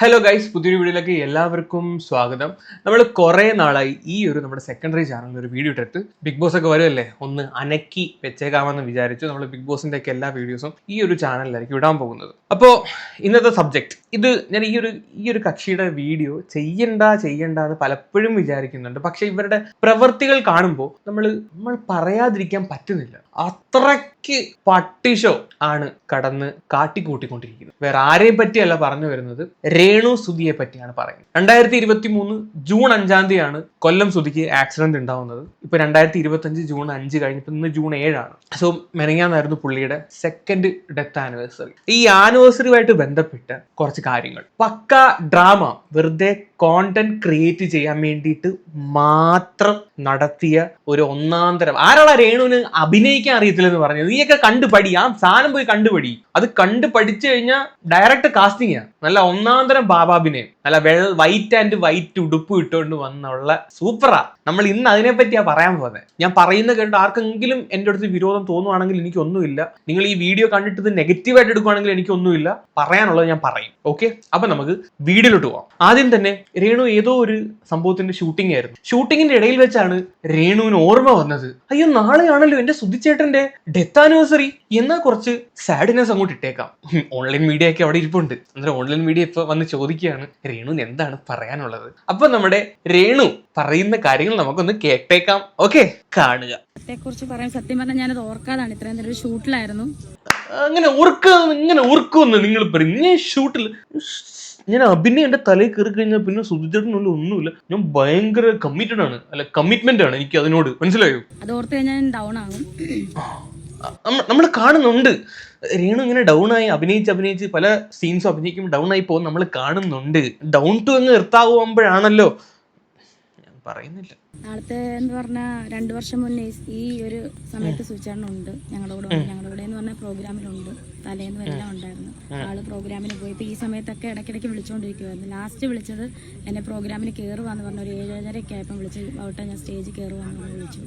Hello guys പുതിയൊരു വീഡിയോയിലേക്ക് എല്ലാവർക്കും സ്വാഗതം. നമ്മൾ കുറേ നാളായി ഈ ഒരു നമ്മുടെ സെക്കൻഡറി ചാനലിൽ ഒരു വീഡിയോ ഇട്ടിട്ട് ബിഗ് ബോസ് ഒക്കെ വരുമല്ലേ ഒന്ന് അനക്കി വെച്ചേക്കാമെന്ന് വിചാരിച്ചു നമ്മൾ ബിഗ് ബോസിന്റെ ഒക്കെ എല്ലാ വീഡിയോസും ഈ ഒരു ചാനലിലായിരിക്കും ഇടാൻ പോകുന്നത്. അപ്പോൾ ഇന്നത്തെ സബ്ജക്റ്റ് ഇത് ഞാൻ ഈ ഒരു ഈ ഒരു കക്ഷിയുടെ വീഡിയോ ചെയ്യണ്ട ചെയ്യണ്ട എന്ന് പലപ്പോഴും വിചാരിക്കുന്നുണ്ട്. പക്ഷെ ഇവരുടെ പ്രവൃത്തികൾ കാണുമ്പോൾ നമ്മൾ നമ്മൾ പറയാതിരിക്കാൻ പറ്റുന്നില്ല. അത്രയ്ക്ക് പട്ടിഷോ ആണ് കടന്ന് കാട്ടിക്കൂട്ടിക്കൊണ്ടിരിക്കുന്നത്. വേറെ ആരെയും പറ്റിയല്ല പറഞ്ഞു വരുന്നത്. രേണു സുധിയെ പറ്റിയാണ് പറയുന്നത്. രണ്ടായിരത്തി ഇരുപത്തി മൂന്ന് ജൂൺ അഞ്ചാം തീയതിയാണ് കൊല്ലം സുധിക്ക് ആക്സിഡന്റ് ഉണ്ടാവുന്നത്. ഇപ്പൊ രണ്ടായിരത്തി ഇരുപത്തി അഞ്ച് ജൂൺ അഞ്ച് കഴിഞ്ഞപ്പോൾ ഇന്ന് ജൂൺ ഏഴാണ്. സോ മെനങ്ങാന്നായിരുന്നു പുള്ളിയുടെ സെക്കൻഡ് ഡെത്ത് ആനിവേഴ്സറി ഈ ആനിവേഴ്സറിയുമായിട്ട് ബന്ധപ്പെട്ട് കുറച്ച് കാര്യങ്ങൾ. പക്ക ഡ്രാമ വെറുതെ കോണ്ടന്റ് ക്രിയേറ്റ് ചെയ്യാൻ വേണ്ടിയിട്ട് മാത്രം നടത്തിയ ഒരു ഒന്നാം തരം. ആരാളാ രേണുവിന് അഭിനയിക്കാൻ അറിയത്തില്ലെന്ന് പറഞ്ഞത്? നീയൊക്കെ കണ്ടുപടി ആ സാധനം പോയി കണ്ടുപടി അത് കണ്ടു പഠിച്ചു കഴിഞ്ഞാൽ ഡയറക്റ്റ് കാസ്റ്റിംഗ് നല്ല ഒന്നാം തരം ബാബാബിനെ നല്ല വെള്ള വൈറ്റ് ആൻഡ് വൈറ്റ് ഉടുപ്പ് ഇട്ടുകൊണ്ട് വന്നുള്ള സൂപ്പറാ നമ്മൾ ഇന്ന് അതിനെ പറ്റിയാ പറയാൻ പോകുന്നത് ഞാൻ പറയുന്ന കേട്ട് ആർക്കെങ്കിലും എന്റെ അടുത്ത് വിരോധം തോന്നുവാണെങ്കിൽ എനിക്കൊന്നുമില്ല. നിങ്ങൾ ഈ വീഡിയോ കണ്ടിട്ട് ഇത് നെഗറ്റീവായിട്ട് എടുക്കുവാണെങ്കിൽ എനിക്കൊന്നുമില്ല. പറയാനുള്ളത് ഞാൻ പറയും. ഓക്കെ അപ്പൊ നമുക്ക് വീഡിയോയിലോട്ട് പോവാം. ആദ്യം തന്നെ രേണു ഏതോ ഒരു സംഭവത്തിന്റെ ഷൂട്ടിംഗ് ആയിരുന്നു. ഷൂട്ടിങ്ങിന്റെ ഇടയിൽ വെച്ചാണ് രേണുവിന് ഓർമ്മ വന്നത്. അയ്യോ നാളെയാണല്ലോ എന്റെ സുധിച്ചേട്ടന്റെ ഡെത്ത് ആനിവേഴ്സറി എന്നാ കുറച്ച് സാഡിനെസ് അങ്ങോട്ട് ഇട്ടേക്കാം. ഓൺലൈൻ മീഡിയ ഒക്കെ അവിടെ ഇരിപ്പുണ്ട്. അന്നേരം ഓൺലൈൻ മീഡിയ ഇപ്പൊ വന്ന് ചോദിക്കുകയാണ് രേണുവിന് എന്താണ് പറയാനുള്ളത്? അപ്പൊ നമ്മുടെ രേണു പറയുന്ന കാര്യങ്ങൾ നമുക്കൊന്ന് കേട്ടേക്കാം. ഓക്കെ കാണുക. കുറിച്ച് പറയാൻ സത്യം പറഞ്ഞാൽ ഞാനത് ഓർക്കാതാണ്. ഇത്രയും നേരം ഒരു ഷൂട്ടിലായിരുന്നു. അങ്ങനെ ഇങ്ങനെ ഓർക്കുമെന്ന് നിങ്ങൾ പറയും. ഞാൻ ഷൂട്ടിൽ ഞാൻ അഭിനയം എന്റെ തലയിൽ കയറി കഴിഞ്ഞാൽ പിന്നെ സുധിച്ചേട്ടനുള്ള ഒന്നുമില്ല. ഞാൻ ഭയങ്കര കമ്മിറ്റഡ് ആണ്. അല്ല കമ്മിറ്റ്മെന്റ് ആണ് എനിക്ക് അതിനോട്. മനസ്സിലായോ? അത് ഓർത്ത് കഴിഞ്ഞാൽ ഡൗൺ ആകും. നമ്മൾ കാണുന്നുണ്ട്. രേണു ഇങ്ങനെ ഡൗൺ ആയി അഭിനയിച്ച് അഭിനയിച്ച് പല സീൻസും അഭിനയിക്കുമ്പോൾ ഡൗൺ ആയി പോകും നമ്മൾ കാണുന്നുണ്ട്. ഡൗൺ ടു അങ്ങ് നിർത്താവുമ്പോഴാണല്ലോ. ഞാൻ പറയുന്നില്ല. നാളത്തെ എന്ന് പറഞ്ഞാൽ രണ്ടു വർഷം മുന്നേ ഈ ഒരു സമയത്ത് സൂചാരണുണ്ട് ഞങ്ങളുടെ കൂടെ ഞങ്ങളുടെ കൂടെ എന്ന് പറഞ്ഞ പ്രോഗ്രാമിലുണ്ട്. തലേന്ന് എല്ലാം ഉണ്ടായിരുന്നു. ആൾ പ്രോഗ്രാമിന് പോയി. ഇപ്പൊ ഈ സമയത്തൊക്കെ ഇടയ്ക്കിടയ്ക്ക് വിളിച്ചുകൊണ്ടിരിക്കുവായിരുന്നു ലാസ്റ്റ് വിളിച്ചത് എന്നെ പ്രോഗ്രാമിന് കയറുവാന്ന് പറഞ്ഞ ഒരു ഏഴരയ്ക്ക് ആയപ്പം വിളിച്ച് ഔട്ടാ ഞാൻ സ്റ്റേജിൽ കയറുവാന്ന് പറഞ്ഞ് വിളിച്ചു.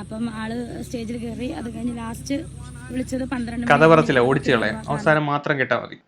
അപ്പം ആൾ സ്റ്റേജിൽ കയറി അത് കഴിഞ്ഞ് ലാസ്റ്റ് വിളിച്ചത് പന്ത്രണ്ട് കഥ പറച്ചില്ല ഓടിച്ചു കളയാം. അവസാനം മാത്രം കേട്ടാൽ മതി.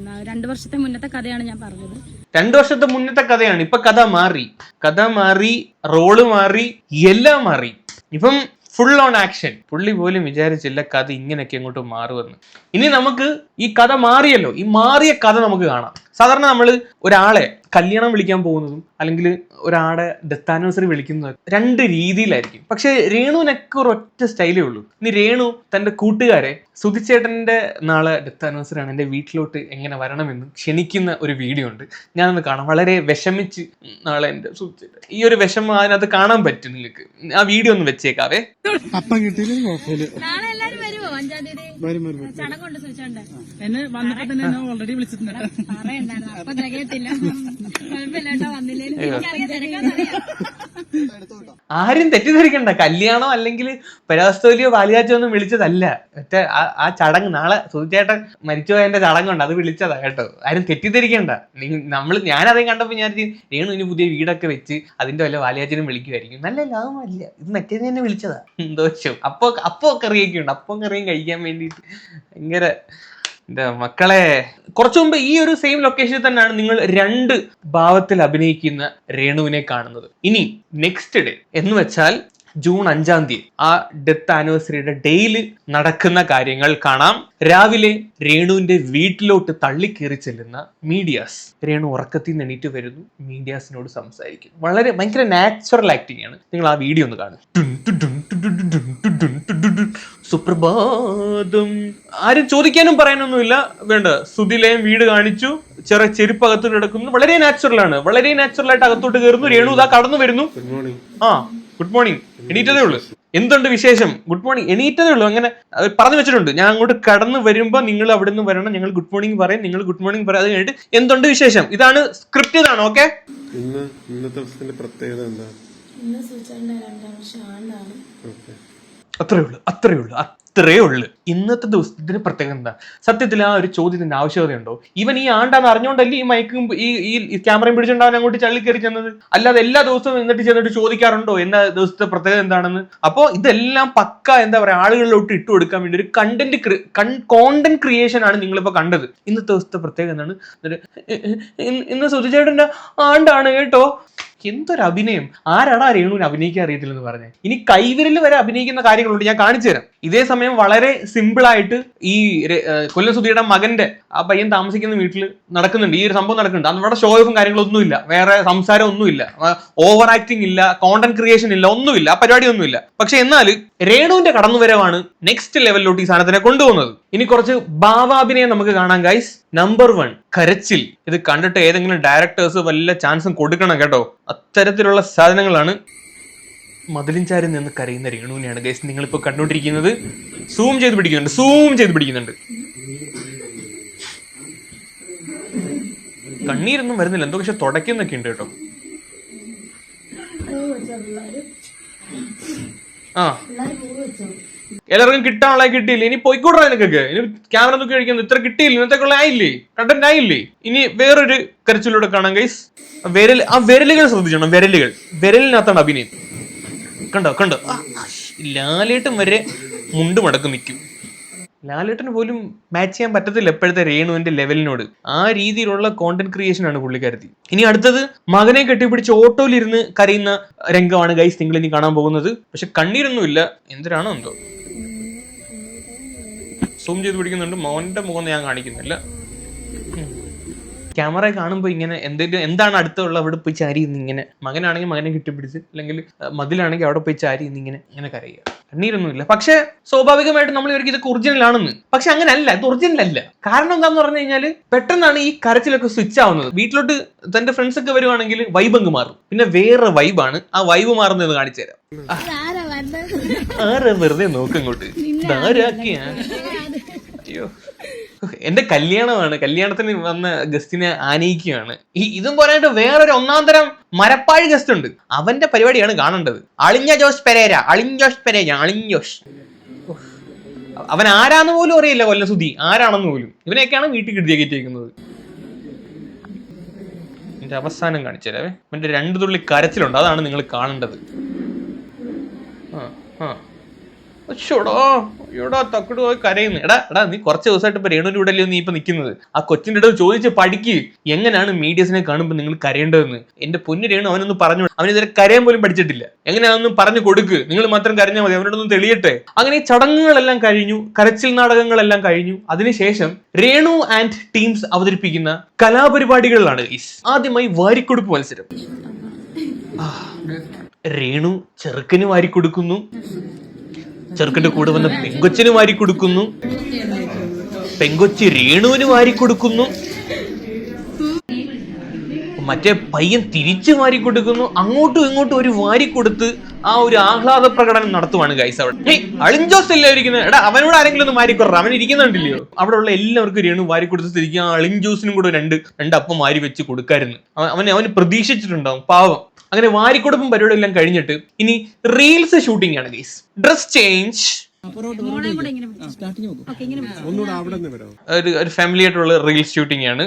പോയെന്ന രണ്ട് വർഷത്തെ മുന്നത്തെ കഥയാണ് ഞാൻ പറഞ്ഞത്. രണ്ടു വർഷത്തെ മുന്നത്തെ കഥയാണ്. ഇപ്പൊ കഥ മാറി. കഥ മാറി റോൾ മാറി എല്ലാം മാറി. ഇപ്പം ഫുൾ ഓൺ ആക്ഷൻ പുള്ളി പോലും വിചാരിച്ചില്ല കഥ ഇങ്ങനെയൊക്കെ അങ്ങോട്ട് മാറുമെന്ന്. ഇനി നമുക്ക് ഈ കഥ മാറിയല്ലോ. ഈ മാറിയ കഥ നമുക്ക് കാണാം. സാധാരണ നമ്മൾ ഒരാളെ കല്യാണം വിളിക്കാൻ പോകുന്നതും അല്ലെങ്കിൽ ഒരാളെ ഡെത്ത് ആനിവേഴ്സറി വിളിക്കുന്നതും രണ്ട് രീതിയിലായിരിക്കും. പക്ഷെ രേണുവിനൊക്കെ ഒരു ഒറ്റ സ്റ്റൈലേ ഉള്ളൂ. ഇനി രേണു തന്റെ കൂട്ടുകാരെ സുധിച്ചേട്ടന്റെ നാളെ ഡെത്ത് ആനിവേഴ്സറി ആണ് എന്റെ വീട്ടിലോട്ട് എങ്ങനെ വരണമെന്ന് ക്ഷണിക്കുന്ന ഒരു വീഡിയോ ഉണ്ട്. ഞാനൊന്ന് കാണാം. വളരെ വിഷമിച്ച് നാളെ എന്റെ സുധിച്ചേട്ടൻ. ഈ ഒരു വിഷമം അതിനകത്ത് കാണാൻ പറ്റും നിങ്ങൾക്ക് ആ വീഡിയോ ഒന്ന് വെച്ചേക്കാവേ. അപ്പം കിട്ടിയില്ലെങ്കിൽ കുഴപ്പമില്ല നാളെ എല്ലാരും വരുമോ അഞ്ചാം തീയതി വരും വരും വരും. ചടങ്ങുണ്ട് സൂചിച്ചുണ്ട് എന്നെ വന്നപ്പോ തന്നെ എന്നെ ഓൾറെഡി വിളിച്ചിട്ടുണ്ട്. പറയണ്ടായിരുന്നു. അപ്പൊ തികയത്തില്ല കുഴപ്പമില്ല കേട്ടോ വന്നില്ലേലും. എനിക്കറിയാം തിരക്കാന്നറിയാം ആരും തെറ്റിദ്ധരിക്കണ്ട. കല്യാണം അല്ലെങ്കിൽ പരാസ്തോലിയോ ബാലിയാച്ചോ ഒന്നും വിളിച്ചതല്ല. മറ്റേ ആ- ചടങ്ങ് നാളെ സുധിച്ചേട്ടൻ മരിച്ചുപോയതിന്റെ ചടങ്ങുണ്ട്. അത് വിളിച്ചതാ കേട്ടോ. ആരും തെറ്റിദ്ധരിക്കണ്ട. നമ്മൾ ഞാനതേ കണ്ടപ്പോൾ ഞാൻ രേണു ഇനി പുതിയ വീടൊക്കെ വെച്ച് അതിന്റെ വല്ല ബാലിയാച്ചനും വിളിക്കുമായിരിക്കും നല്ല ലാഭമല്ല ഇത് മറ്റേത് തന്നെ വിളിച്ചതാ. ദോഷം അപ്പൊ അപ്പൊ കറിയൊക്കെ ഉണ്ട് അപ്പം കറിയും കഴിക്കാൻ വേണ്ടിയിട്ട്. ഭയങ്കര എന്റെ മക്കളെ കുറച്ചു മുമ്പ് ഈ ഒരു സെയിം ലൊക്കേഷനിൽ തന്നെയാണ് നിങ്ങൾ രണ്ട് ഭാവത്തിൽ അഭിനയിക്കുന്ന രേണുവിനെ കാണുന്നത്. ഇനി നെക്സ്റ്റ് ഡേ എന്ന് വെച്ചാൽ ജൂൺ അഞ്ചാം തീയതി ആ ഡെത്ത് ആനിവേഴ്സറിയുടെ ഡേയിൽ നടക്കുന്ന കാര്യങ്ങൾ കാണാം. രാവിലെ രേണുവിന്റെ വീട്ടിലോട്ട് തള്ളിക്കേറി ചെല്ലുന്ന മീഡിയാസ് രേണു ഉറക്കത്തിൽ നിന്ന് എണീറ്റ് വരുന്നു. മീഡിയാസിനോട് സംസാരിക്കുന്നു. വളരെ ഭയങ്കര നാച്ചുറൽ ആക്ടിങ് ആണ്. നിങ്ങൾ ആ വീഡിയോ ഒന്ന് കാണും സുപ്രഭാതം. ആരും ചോദിക്കാനും പറയാനൊന്നുമില്ല. വേണ്ട. സുതിലയം വീട് കാണിച്ചു. ചെറിയ ചെരുപ്പ് അകത്തോട്ട് കിടക്കുന്നു. വളരെ നാച്ചുറൽ ആണ്. വളരെ നാച്ചുറൽ ആയിട്ട് അകത്തോട്ട് കയറുന്നു. രേണു ഇതാ കടന്നു വരുന്നു. ഗുഡ് മോർണിംഗ് ആ ഗുഡ് മോർണിംഗ് എണീറ്റതേ ഉള്ളൂ. എന്തുണ്ട് വിശേഷം? ഗുഡ് മോർണിംഗ് എണീറ്റതേ ഉള്ളൂ. അങ്ങനെ പറഞ്ഞു വെച്ചിട്ടുണ്ട്. ഞാൻ അങ്ങോട്ട് കടന്നു വരുമ്പോ നിങ്ങൾ അവിടെ നിന്ന് വരണം. ഞങ്ങൾ ഗുഡ് മോർണിംഗ് പറയും. നിങ്ങൾ ഗുഡ് മോർണിംഗ് പറയാം. അത് കഴിഞ്ഞിട്ട് എന്തുണ്ട് വിശേഷം? ഇതാണ് സ്ക്രിപ്റ്റ് ഇതാണ് ഓക്കെ ഇന്ന് ഇന്നത്തെ പ്രത്യേകത എന്താ? ഇന്ന് സൂചിച്ചുണ്ട് രണ്ടാം വർഷം ആണ്ടാണ്. ഓക്കെ അത്രേ ഉള്ളൂ അത്രേ ഉള്ളൂ അത്രേ ഉള്ളൂ. ഇന്നത്തെ ദിവസത്തിന് പ്രത്യേകത എന്താ? സത്യത്തിൽ ആ ഒരു ചോദ്യത്തിന്റെ ആവശ്യകതയുണ്ടോ? ഇവൻ ഈ ആണ്ടാന്ന് അറിഞ്ഞോണ്ടല്ലേ ഈ മൈക്കും ഈ ഈ ക്യാമറയും പിടിച്ചിട്ടുണ്ടാവാൻ അങ്ങോട്ട് ചള്ളി കയറി ചെന്നത്? അല്ലാതെ എല്ലാ ദിവസവും എന്നിട്ട് ചെന്നിട്ട് ചോദിക്കാറുണ്ടോ? എന്ന ദിവസത്തെ പ്രത്യേകത എന്താണെന്ന്? അപ്പോ ഇതെല്ലാം പക്ക എന്താ പറയാ ആളുകളിലോട്ട് ഇട്ടു കൊടുക്കാൻ വേണ്ടി ഒരു കണ്ടന്റ് കോണ്ടന്റ് ക്രിയേഷൻ ആണ് നിങ്ങളിപ്പോ കണ്ടത്. ഇന്നത്തെ ദിവസത്തെ പ്രത്യേകത എന്താണ്? ഇന്ന് സുധിചേട്ടന്റെ ആണ്ടാണ് കേട്ടോ. എന്തൊരു അഭിനയം ആരാടാ രേണുവിന് അഭിനയിക്കാൻ അറിയത്തില്ലെന്ന് പറഞ്ഞേ? ഇനി കൈവിരൽ വരെ അഭിനയിക്കുന്ന കാര്യങ്ങളുണ്ട് ഞാൻ കാണിച്ചു തരാം. ഇതേ സമയം വളരെ സിമ്പിളായിട്ട് ഈ കൊല്ലസുധിയുടെ മകന്റെ ആ പയ്യൻ താമസിക്കുന്ന വീട്ടിൽ നടക്കുന്നുണ്ട്. ഈ ഒരു സംഭവം നടക്കുന്നുണ്ട്. അവിടെ ഷോ ഓഫും കാര്യങ്ങളൊന്നുമില്ല. വേറെ സംസാരം ഒന്നുമില്ല ഓവർ ആക്ടിങ് ഇല്ല കോണ്ടന്റ് ക്രിയേഷൻ ഇല്ല ഒന്നുമില്ല ആ പരിപാടി ഒന്നുമില്ല പക്ഷെ എന്നാൽ രേണുവിന്റെ കടന്നുവരവാണ് നെക്സ്റ്റ് ലെവലിലോട്ട് ഈ സാധനത്തിനെ കൊണ്ടുപോകുന്നത്. ഇനി കുറച്ച് ഭാവാഭിനയം നമുക്ക് കാണാം ഗൈസ് നമ്പർ വൺ കരച്ചിൽ. ഇത് കണ്ടിട്ട് ഏതെങ്കിലും ഡയറക്ടേഴ്സ് വല്ല ചാൻസും കൊടുക്കണം കേട്ടോ. അത്തരത്തിലുള്ള സാധനങ്ങളാണ് മതിലിഞ്ചാരി നിന്ന് കരയുന്ന രേണുവിനെയാണ്. ഗൈസ് നിങ്ങളിപ്പോ കണ്ടുകൊണ്ടിരിക്കുന്നത് സൂം ചെയ്ത് പിടിക്കുന്നുണ്ട്. സൂം ചെയ്ത് പിടിക്കുന്നുണ്ട്. കണ്ണീരൊന്നും വരുന്നില്ല. എന്തോ പക്ഷെ തുടയ്ക്കുന്നൊക്കെ ഉണ്ട് കേട്ടോ. ആ. എല്ലാവർക്കും കിട്ടാനുള്ള കിട്ടിയില്ല. ഇനി പോയിക്കൂടാ നിനക്കൊക്കെ. ഇനി ക്യാമറ നോക്കി കഴിക്കുന്നത് ഇത്ര കിട്ടിയില്ല. ഇന്നത്തേക്കുള്ള ആയില്ലേ? കണ്ടന്റ് ആയില്ലേ? ഇനി വേറൊരു കരച്ചിലൂടെ കാണാം ഗൈസ് വിരൽ ആ വിരലുകൾ ശ്രദ്ധിച്ചോണം വിരലുകൾ. വിരലിനകത്താണ് അഭിനയം. കണ്ടോ കണ്ടോ? ലാലേട്ടൻ വരെ മുണ്ട് മടക്ക് നിൽക്കും. ലാലേട്ടന് പോലും മാച്ച് ചെയ്യാൻ പറ്റത്തില്ല എപ്പോഴത്തെ രേണുവിന്റെ ലെവലിനോട് ആ രീതിയിലുള്ള കോണ്ടന്റ് ക്രിയേഷൻ ആണ് പുള്ളിക്കാരത്തി. ഇനി അടുത്തത് മകനെ കെട്ടിപ്പിടിച്ച് ഓട്ടോയിലിരുന്ന് കരയുന്ന രംഗമാണ് ഗൈസ് നിങ്ങൾ ഇനി കാണാൻ പോകുന്നത്. പക്ഷെ കണ്ണീരൊന്നുമില്ല. എന്തിനാണോ എന്തോ. സൂം ചെയ്ത് പിടിക്കുന്നുണ്ട്. മോന്റെ മുഖം ഞാൻ കാണിക്കുന്നില്ല. ക്യാമറ കാണുമ്പോൾ ഇങ്ങനെ എന്തെങ്കിലും എന്താണ് അടുത്തുള്ള അവിടെ പോയി ചാരി ഇങ്ങനെ മകനാണെങ്കിൽ മകനെ കെട്ടിപ്പിടിച്ച് അല്ലെങ്കിൽ മതിലാണെങ്കിൽ അവിടെ പോയി ചാരി ഇങ്ങനെ ഇങ്ങനെ കരയുക. കണ്ണീരൊന്നുമില്ല പക്ഷെ സ്വാഭാവികമായിട്ട് നമ്മൾ ഇവർക്ക് ഇത് ഒറിജിനൽ ആണെന്ന് പക്ഷെ അങ്ങനെ അല്ല ഇത് ഒറിജിനൽ അല്ല കാരണം എന്താന്ന് പറഞ്ഞു കഴിഞ്ഞാൽ പെട്ടെന്നാണ് ഈ കരച്ചിലൊക്കെ സ്വിച്ച് ആവുന്നത്. വീട്ടിലോട്ട് തന്റെ ഫ്രണ്ട്സ് ഒക്കെ വരുവാണെങ്കിൽ വൈബ് അങ്ങ് മാറും. പിന്നെ വേറെ വൈബാണ് ആ വൈബ് മാറുന്നത് കാണിച്ചു തരാം. ആരാ വെറുതെ നോക്കിങ്ങോട്ട് ഇതാരാക്കിയാ? അയ്യോ. എന്റെ കല്യാണമാണ്. കല്യാണത്തിന് വന്ന ഗസ്റ്റിനെ ആനയിക്കുകയാണ്. ഈ ഇതും പോരായിട്ട് വേറൊരു ഒന്നാം തരം മരപ്പാഴ് ഗസ്റ്റ് ഉണ്ട്. അവന്റെ പരിപാടിയാണ് കാണേണ്ടത്. അളിഞ്ഞ ജോസ് പെരേര. അളിഞ്ഞോഷ് പെരേര. അളിഞ്ഞോഷ് അവൻ ആരാന്ന് പോലും അറിയില്ല കൊല്ലസുധി ആരാണെന്ന് പോലും. ഇവനെയൊക്കെയാണ് വീട്ടിൽ കിട്ടിയ കയറ്റിയേക്കുന്നത് എന്റെ അവസാനം കാണിച്ചുതരാവേ. അവന്റെ രണ്ടു തുള്ളി കരച്ചിലുണ്ട്. അതാണ് നിങ്ങൾ കാണേണ്ടത്. ആ ആ. അച്ചോടാ അയ്യോടാ തക്കട് പോയി കരയുന്നു. എടാ എടാ നീ കുറച്ച് ദിവസമായിട്ട് ഇപ്പൊ രേണുവിന്റെ കൂടെ അല്ലയോ നീ ഇപ്പൊ നിൽക്കുന്നത്? ആ കൊച്ചിന്റെ അടുത്ത് ചോദിച്ച് പഠിക്ക്. എങ്ങനെയാണ് മീഡിയസിനെ കാണുമ്പോൾ നിങ്ങൾ കരയേണ്ടതെന്ന്? എന്റെ പൊന്നു രേണു അവനൊന്നും പറഞ്ഞു അവൻ ഇതുവരെ കരയാൻ പോലും പഠിച്ചിട്ടില്ല. എങ്ങനെയാണെന്നും പറഞ്ഞു കൊടുക്ക്? നിങ്ങൾ മാത്രം കരഞ്ഞാൽ മതി അവനോടൊന്നും തെളിയട്ടെ. അങ്ങനെ ഈ ചടങ്ങുകളെല്ലാം കഴിഞ്ഞു കരച്ചിൽ നാടകങ്ങളെല്ലാം കഴിഞ്ഞു. അതിനുശേഷം രേണു ആൻഡ് ടീംസ് അവതരിപ്പിക്കുന്ന കലാപരിപാടികളിലാണ്. ആദ്യമായി വാരിക്കൊടുപ്പ് മത്സരം. രേണു ചെറുക്കന് വാരിക്കൊടുക്കുന്നു. ചെറുക്കന്റെ കൂടെ വന്ന പെങ്കൊച്ചിന് വാരി കൊടുക്കുന്നു. പെങ്കൊച്ചി രേണുവിന് വാരി കൊടുക്കുന്നു. മറ്റേ പയ്യൻ തിരിച്ചു വാരി കൊടുക്കുന്നു. അങ്ങോട്ടും ഇങ്ങോട്ടും ഒരു വാരി കൊടുത്ത് ആ ഒരു ആഹ്ലാദ പ്രകടനം നടത്തുവാണ് ഗൈസ് അവിടെ. അളിഞ്ചോസ് അല്ലേ ഇരിക്കുന്നത് എടാ അവനോട് ആരെങ്കിലും ഒന്ന് മാരിക്കൊറ അവൻ ഇരിക്കുന്നുണ്ടല്ലോ. അവിടെ ഉള്ള എല്ലാവർക്കും രേണു വാരി കൊടുത്ത് തിരിക്കുക. ആ അളിഞ്ചോസിനും കൂടെ രണ്ട് രണ്ട് അപ്പം മാരി വെച്ച് കൊടുക്കായിരുന്നു. അവൻ അവന് അവന് പ്രതീക്ഷിച്ചിട്ടുണ്ടാവും പാവം. അങ്ങനെ വാരിക്കൊടുപ്പും പരിപാടി എല്ലാം കഴിഞ്ഞിട്ട് ഇനി റീൽസ് ഷൂട്ടിംഗ് ആണ് ഗൈസ് ഡ്രസ് ചേഞ്ച് ഒരു ഫാമിലി ആയിട്ടുള്ള റീൽസ് ഷൂട്ടിംഗ് ആണ്.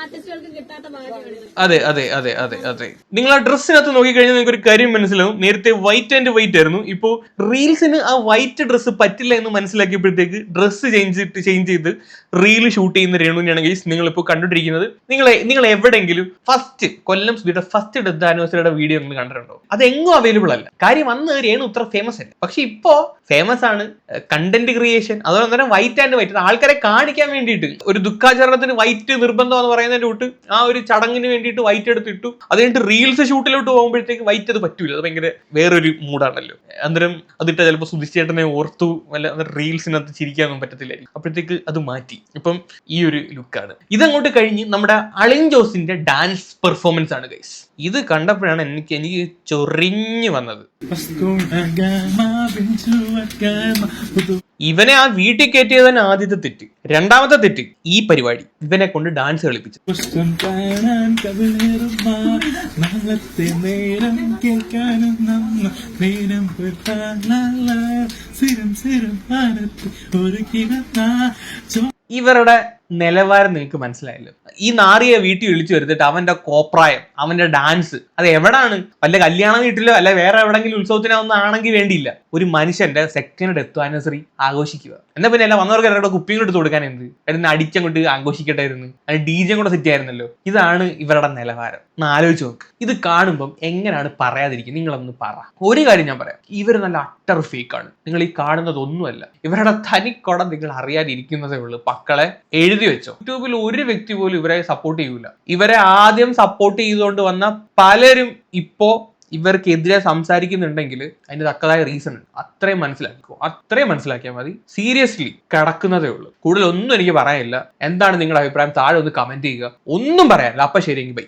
ആർട്ടിസ്റ്റുകൾക്ക് കിട്ടാത്ത ഭാഗ്യമാണ്. അതെ അതെ അതെ അതെ അതെ. നിങ്ങൾ ആ ഡ്രസ്സിനകത്ത് നോക്കിക്കഴിഞ്ഞാൽ നിങ്ങൾക്ക് ഒരു കാര്യം മനസ്സിലാവും. നേരത്തെ വൈറ്റ് ആൻഡ് വൈറ്റ് ആയിരുന്നു. ഇപ്പോൾ റീൽസിന് ആ വൈറ്റ് ഡ്രസ്സ് പറ്റില്ല എന്ന് മനസ്സിലാക്കിയപ്പോഴത്തേക്ക് ഡ്രസ്സ് ചേഞ്ച് ചേഞ്ച് ചെയ്ത് റീൽ ഷൂട്ട് ചെയ്യുന്ന രേണുവിനെയാണ് ഗൈസ് നിങ്ങൾ ഇപ്പോൾ കണ്ടുകൊണ്ടിരിക്കുന്നത് നിങ്ങൾ നിങ്ങൾ എവിടെയെങ്കിലും ഫസ്റ്റ് കൊല്ലം സുധിയുടെ ഫസ്റ്റ് ഡെത്ത് ആനിവേഴ്സറിയുടെ വീഡിയോ നിങ്ങൾ കണ്ടിട്ടുണ്ടോ? അത് എങ്ങും അവൈലബിൾ അല്ല. കാര്യം അന്ന് രേണു ഇത്ര ഫേമസ് അല്ല. പക്ഷെ ഇപ്പോ ഫേമസ് ആണ് കണ്ടന്റ് ക്രിയേഷൻ അതുപോലെ തന്നെ വൈറ്റ് ആൻഡ് വൈറ്റ് ആൾക്കാരെ കാണിക്കാൻ വേണ്ടിയിട്ട് ഒരു ദുഃഖാചരണത്തിന് വൈറ്റ് നിർബന്ധം എന്ന് പറയുന്നതിന്റെ കൂട്ട് ആ ഒരു ചടങ്ങിന് വേണ്ടിയിട്ട് വൈറ്റ് എടുത്തിട്ടു. അത് കഴിഞ്ഞിട്ട് റീൽസ് ഷൂട്ടിലോട്ട് പോകുമ്പോഴത്തേക്ക് വൈറ്റ് അത് പറ്റൂല. അത് ഭയങ്കര വേറൊരു മൂഡാണല്ലോ. അന്നേരം അതിട്ട് ചിലപ്പോൾ സുധിച്ചേട്ടനെ ഓർത്തു വല്ല റീൽസിനകത്ത് ചിരിക്കാനൊന്നും പറ്റത്തില്ലായിരിക്കും. അപ്പോഴത്തേക്ക് അത് മാറ്റി. ഇപ്പം ഈ ഒരു ലുക്കാണ് ഇതങ്ങോട്ട് കഴിഞ്ഞ് നമ്മുടെ അളിൻ ജോസിന്റെ ഡാൻസ് പെർഫോമൻസ് ആണ് ഗൈസ് ഇത് കണ്ടപ്പോഴാണ് എനിക്ക് എനിക്ക് ചൊറിഞ്ഞു വന്നത്. ഇവനെ ആ വീട്ടിൽ കയറ്റിയത് തന്നെ ആദ്യത്തെ തെറ്റ്. രണ്ടാമത്തെ തെറ്റ് ഈ പരിപാടി. ഇവനെ കൊണ്ട് ഡാൻസ് കളിപ്പിച്ചത്. കവിളേറുമ്മ നാളത്തെ നേരം കേൾക്കാനും നമ്മ നേരം സ്ഥിരം സിരം ആനത്ത് ഒരു കിടന്ന ഇവരുടെ നിലവാരം നിങ്ങൾക്ക് മനസ്സിലായല്ലോ. ഈ നാറിയെ വീട്ടിൽ വിളിച്ചു വരുത്തിട്ട് അവന്റെ കോപ്രായം അവന്റെ ഡാൻസ് അത് എവിടാണ്? വല്ല കല്യാണ വീട്ടിലോ അല്ല വേറെ എവിടെങ്കിലും ഉത്സവത്തിനൊന്നും ആണെങ്കിൽ വേണ്ടിയില്ല. ഒരു മനുഷ്യന്റെ സെക്കൻഡ് ഡെത്ത് ആനിവേഴ്സറി ആഘോഷിക്കുക. എന്നാ പിന്നെ അല്ല വന്നവർക്ക് എല്ലാവരുടെ കുപ്പിയും എടുത്ത് കൊടുക്കാൻ എന്ത്? അതിന് അടിച്ചങ്ങോട്ട് ആഘോഷിക്കട്ടായിരുന്നു. അതിന് ഡി ജെ കൂടെ സെറ്റ് ആയിരുന്നല്ലോ ഇതാണ് ഇവരുടെ നിലവാരം. ഒന്ന് ആലോചിച്ച് നോക്ക്. ഇത് കാണുമ്പം എങ്ങനെയാണ് പറയാതിരിക്കുക? നിങ്ങളൊന്ന് പറ. ഒരു കാര്യം ഞാൻ പറയാം. ഇവർ നല്ല അട്ടർ ഫേക്ക് ആണ്. നിങ്ങൾ ഈ കാണുന്നതൊന്നുമല്ല. ഇവരുടെ തനിക്കൊടം നിങ്ങൾ അറിയാതിരിക്കുന്നതേ ഉള്ളൂ. മക്കളെ എഴുതി വെച്ചോ. യൂട്യൂബിൽ ഒരു വ്യക്തി പോലും ഇവരെ സപ്പോർട്ട് ചെയ്യൂല. ഇവരെ ആദ്യം സപ്പോർട്ട് ചെയ്തുകൊണ്ട് വന്ന പലരും ഇപ്പോ ഇവർക്കെതിരെ സംസാരിക്കുന്നുണ്ടെങ്കിൽ അതിന്റെ തക്കതായ റീസൺ ഉണ്ട്. അത്രയും മനസ്സിലാക്കിക്കോ. അത്രയും മനസ്സിലാക്കിയാൽ മതി. സീരിയസ്ലി കിടക്കുന്നതേ ഉള്ളൂ. കൂടുതലൊന്നും എനിക്ക് പറയാനില്ല. എന്താണ് നിങ്ങളുടെ അഭിപ്രായം? താഴെ ഒന്ന് കമന്റ് ചെയ്യുക. ഒന്നും പറയാനില്ല. അപ്പൊ ശരിയെങ്കിൽ ബൈ